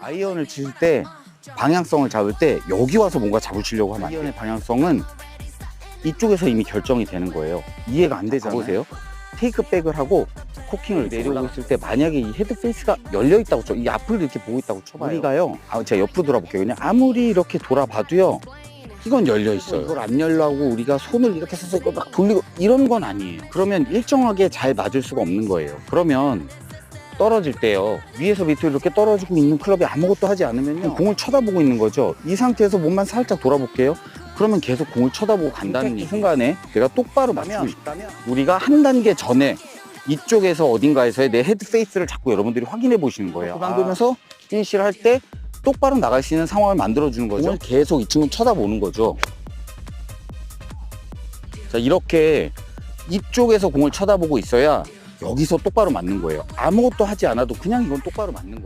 아이언을 칠 때 방향성을 잡을 때 여기 와서 뭔가 잡으시려고 하면 아이언의 방향성은 이쪽에서 이미 결정이 되는 거예요. 이해가 안 되잖아요. 보세요. 테이크백을 하고 코킹을 내려오고 있을 때 만약에 이 헤드 페이스가 열려 있다고 쳐, 이 앞을 이렇게 보고 있다고 쳐봐요. 우리가요. 아, 제가 옆으로 돌아볼게요. 그냥 아무리 이렇게 돌아봐도요. 이건 열려 있어요. 이걸 안 열라고 우리가 손을 이렇게 이걸 막 돌리고 이런 건 아니에요. 그러면 일정하게 잘 맞을 수가 없는 거예요. 그러면 떨어질 때요. 위에서 밑으로 이렇게 떨어지고 있는 클럽이 아무것도 하지 않으면요. 공을 쳐다보고 있는 거죠. 이 상태에서 몸만 살짝 돌아볼게요. 그러면 계속 공을 쳐다보고 간다는 이 순간에 내가 똑바로 맞추고 싶다면 우리가 한 단계 전에 이쪽에서 어딘가에서의 내 헤드 페이스를 자꾸 여러분들이 확인해 보시는 거예요. 만들면서 피니시를 할 때 똑바로 나갈 수 있는 상황을 만들어 주는 거죠. 공을 계속 이 친구 쳐다보는 거죠. 자 이렇게 이쪽에서 공을 쳐다보고 있어야 여기서 똑바로 맞는 거예요. 아무것도 하지 않아도 그냥 이건 똑바로 맞는 거예요.